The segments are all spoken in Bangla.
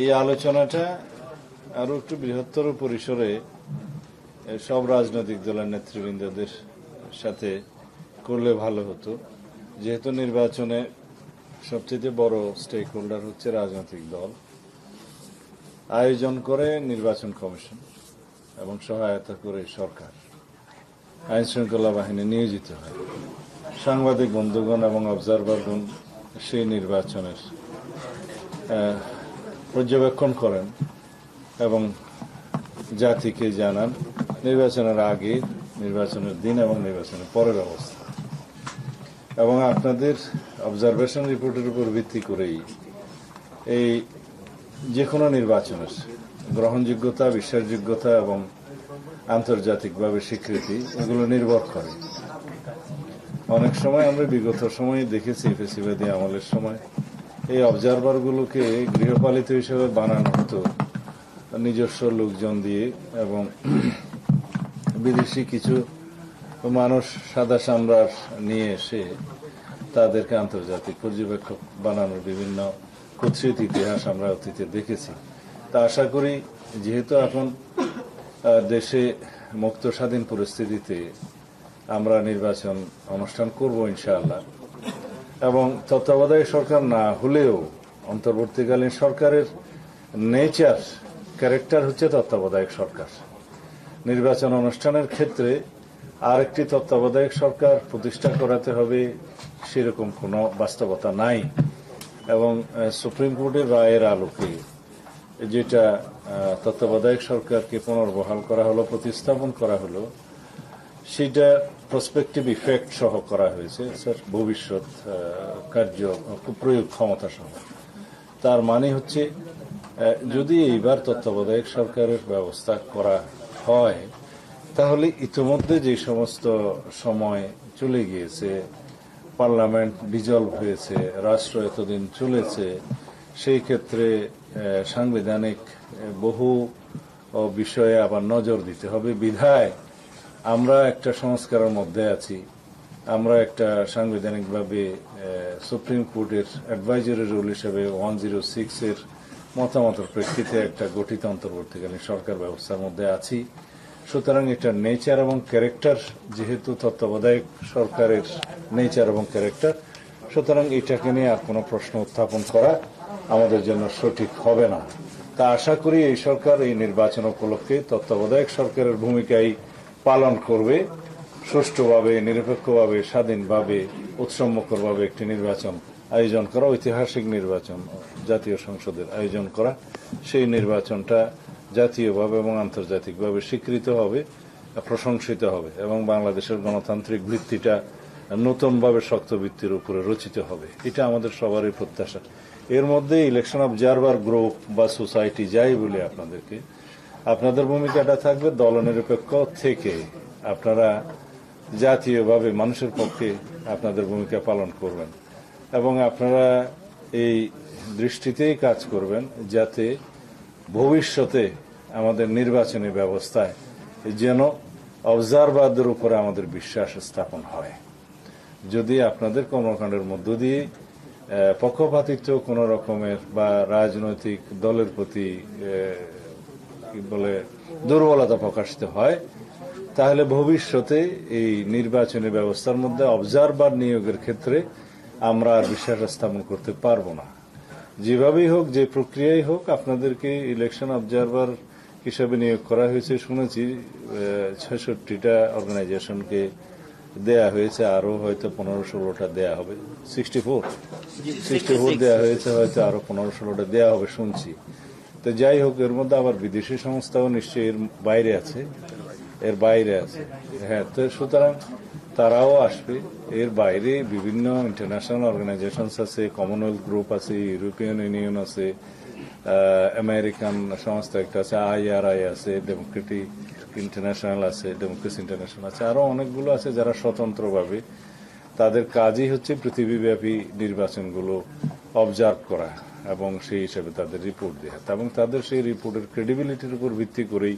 এই আলোচনাটা আরও একটু বৃহত্তর পরিসরে সব রাজনৈতিক দলের নেতৃবৃন্দদের সাথে করলে ভালো হতো। যেহেতু নির্বাচনে সবচেয়ে বড় স্টেক হোল্ডার হচ্ছে রাজনৈতিক দল। আয়োজন করে নির্বাচন কমিশন এবং সহায়তা করে সরকার। আইন শৃঙ্খলা বাহিনী নিয়োজিত হয়। সাংবাদিক বন্ধুগণ এবং অবজারভারগণ সেই নির্বাচনের পর্যবেক্ষণ করেন এবং জাতিকে জানান নির্বাচনের আগে, নির্বাচনের দিন এবং নির্বাচনের পরের অবস্থা। এবং আপনাদের অবজারভেশন রিপোর্টের উপর ভিত্তি করেই এই যে কোনো নির্বাচনের গ্রহণযোগ্যতা, বিশ্বাসযোগ্যতা এবং আন্তর্জাতিকভাবে স্বীকৃতি, এগুলো নির্ভর করে। অনেক সময় আমরা বিগত সময়ে দেখেছি, ফেসিবাদী আমলের সময়। এই অবজারভারগুলোকে গৃহপালিত হিসেবে বানানো হতো। নিজস্ব লোকজন দিয়ে এবং বিদেশি কিছু মানুষ সাদা সামরার নিয়ে এসে তাদেরকে আন্তর্জাতিক পর্যবেক্ষক বানানোর বিভিন্ন কুৎসিত ইতিহাস আমরা অতীতে দেখেছি। তা আশা করি, যেহেতু এখন দেশে মুক্ত স্বাধীন পরিস্থিতিতে আমরা নির্বাচন অনুষ্ঠান করব ইনশাআল্লাহ এবং তত্ত্বাবধায়ক সরকার না হলেও অন্তর্বর্তীকালীন সরকারের নেচার, ক্যারেক্টার হচ্ছে তত্ত্বাবধায়ক সরকার। নির্বাচন অনুষ্ঠানের ক্ষেত্রে আরেকটি তত্ত্বাবধায়ক সরকার প্রতিষ্ঠা করাতে হবে সেরকম কোনো বাস্তবতা নাই এবং সুপ্রিম কোর্টের রায়ের আলোকে যেটা তত্ত্বাবধায়ক সরকারকে পুনর্বহাল করা হলো, প্রতিস্থাপন করা হলো, সেটা প্রসপেক্টিভ ইফেক্ট সহ করা হয়েছে, স্যার। ভবিষ্যৎ কার্য, প্রয়োগ ক্ষমতা সহ। তার মানে হচ্ছে যদি এইবার তত্ত্বাবধায়ক সরকারের ব্যবস্থা করা হয়, তাহলে ইতিমধ্যে যে সমস্ত সময় চলে গিয়েছে, পার্লামেন্ট ডিজলভ হয়েছে, রাষ্ট্র এতদিন চলেছে, সেই ক্ষেত্রে সাংবিধানিক বহু বিষয়ে আবার নজর দিতে হবে। বিধায় আমরা একটা সংস্কারের মধ্যে আছি। আমরা একটা সাংবিধানিকভাবে সুপ্রিম কোর্টের অ্যাডভাইজারি রুল হিসেবে ওয়ান জিরো সিক্স এর মতামতের প্রেক্ষিতে একটা গঠিত অন্তর্বর্তীকালীন সরকার ব্যবস্থার মধ্যে আছি। সুতরাং এটা নেচার এবং ক্যারেক্টার যেহেতু তত্ত্বাবধায়ক সরকারের নেচার এবং ক্যারেক্টার সুতরাং এটাকে নিয়ে আর কোনো প্রশ্ন উত্থাপন করা আমাদের জন্য সঠিক হবে না। তা আশা করি এই সরকার এই নির্বাচন উপলক্ষে তত্ত্বাবধায়ক সরকারের ভূমিকাই পালন করবে, সুষ্ঠুভাবে, নিরপেক্ষভাবে, স্বাধীনভাবে উৎসবমুখরভাবে একটি নির্বাচন আয়োজন করা, ঐতিহাসিক নির্বাচন, জাতীয় সংসদের আয়োজন করা। সেই নির্বাচনটা জাতীয়ভাবে এবং আন্তর্জাতিকভাবে স্বীকৃত হবে, প্রশংসিত হবে এবং বাংলাদেশের গণতান্ত্রিক ভিত্তিটা নতুনভাবে শক্ত ভিত্তির উপরে রচিত হবে। এটা আমাদের সবারই প্রত্যাশা। এর মধ্যে ইলেকশন অবজারভার গ্রুপ বা সোসাইটি যাই বলে আপনাদেরকে আপনাদের ভূমিকাটা থাকবে দলনিরপেক্ষ থেকে। আপনারা জাতীয়ভাবে মানুষের পক্ষে আপনাদের ভূমিকা পালন করবেন। এবং আপনারা এই দৃষ্টিতেই কাজ করবেন যাতে ভবিষ্যতে আমাদের নির্বাচনী ব্যবস্থায় যেন অবজারভারদের উপরে আমাদের বিশ্বাস স্থাপন হয়। যদি আপনাদের কর্মকাণ্ডের মধ্য দিয়ে পক্ষপাতিত্ব কোন রকমের বা রাজনৈতিক দলের প্রতি কি বলে দুর্বলতা প্রকাশিত হয় তাহলে ভবিষ্যতে এই নির্বাচনী ব্যবস্থার মধ্যে অবজারভার নিয়োগের ক্ষেত্রে আমরা আর বিশ্বাস স্থাপন করতে পারব না। যেভাবেই হোক যে প্রক্রিয়াই হোক আপনাদেরকে ইলেকশন অবজারভার হিসাবে নিয়োগ করা হয়েছে শুনেছি ছেষট্টিটা অর্গানাইজেশনকে দেয়া হয়েছে আরও হয়তো পনেরো ষোলোটা দেয়া হবে। সিক্সটি ফোর সিক্সটি ফোর দেওয়া হয়েছে হয়তো আরও পনেরো ষোলোটা দেওয়া হবে শুনছি। তো যাই হোক, এর মধ্যে আবার বিদেশি সংস্থাও নিশ্চয়ই এর বাইরে আছে, এর বাইরে আছে। হ্যাঁ তো সুতরাং তারাও আসবে। এর বাইরে বিভিন্ন ইন্টারন্যাশনাল অর্গানাইজেশনস আছে কমনওয়েলথ গ্রুপ আছে ইউরোপিয়ান ইউনিয়ন আছে আমেরিকান সংস্থা একটা আছে আইআরআই আছে ডেমোক্রেটিক ইন্টারন্যাশনাল আছে ডেমোক্রেসি ইন্টারন্যাশনাল আছে আরও অনেকগুলো আছে যারা স্বতন্ত্রভাবে তাদের কাজই হচ্ছে পৃথিবীব্যাপী নির্বাচনগুলো অবজার্ভ করা। এবং সেই হিসেবে তাদের রিপোর্ট দেওয়া এবং তাদের সেই রিপোর্টের ক্রেডিবিলিটির উপর ভিত্তি করেই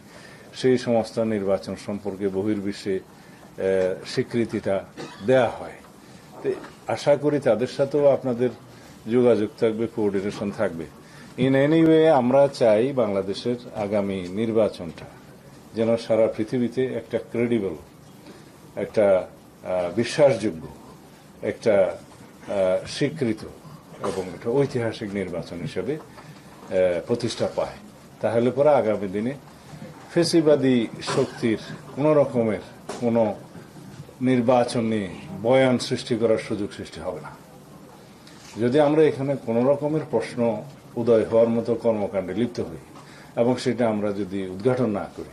সেই সমস্ত নির্বাচন সম্পর্কে বহির্বিশ্বে স্বীকৃতিটা দেয়া হয়। তো আশা করি তাদের সাথেও আপনাদের যোগাযোগ থাকবে কোঅর্ডিনেশন থাকবে। ইন এনি ওয়ে আমরা চাই বাংলাদেশের আগামী নির্বাচনটা যেন সারা পৃথিবীতে একটা ক্রেডিবল একটা বিশ্বাসযোগ্য, একটা স্বীকৃত এবং একটা ঐতিহাসিক নির্বাচন হিসেবে প্রতিষ্ঠা পায়। তাহলে পরে আগামী দিনে ফেসিবাদী শক্তির কোন রকমের কোনো নির্বাচন নিয়ে বয়ান সৃষ্টি করার সুযোগ সৃষ্টি হবে না। যদি আমরা এখানে কোন রকমের প্রশ্ন উদয় হওয়ার মতো কর্মকাণ্ডে লিপ্ত হই এবং সেটা আমরা যদি উদ্ঘাটন না করি,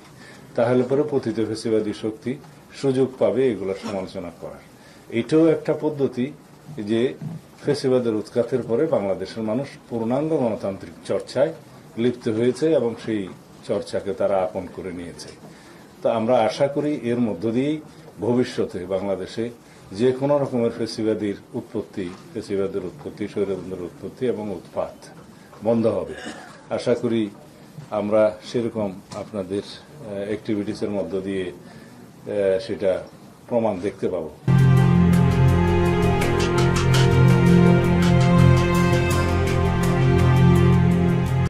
তাহলে পরে পতিত ফেসিবাদী শক্তি সুযোগ পাবে এগুলোর সমালোচনা করার। এটাও একটা পদ্ধতি যে ফেসিবাদের উৎখাতের পরে বাংলাদেশের মানুষ পূর্ণাঙ্গ গণতান্ত্রিক চর্চায় লিপ্ত হয়েছে এবং সেই চর্চাকে তারা আপন করে নিয়েছে। তো আমরা আশা করি এর মধ্য দিয়েই ভবিষ্যতে বাংলাদেশে যে কোনো রকমের ফেসিবাদীর উৎপত্তি, ফেসিবাদের উৎপত্তি, স্বৈরতন্ত্রের উৎপত্তি এবং উৎপাত বন্ধ হবে। আশা করি আমরা সেরকম আপনাদের অ্যাক্টিভিটিসের মধ্য দিয়ে সেটা প্রমাণ দেখতে পাবো।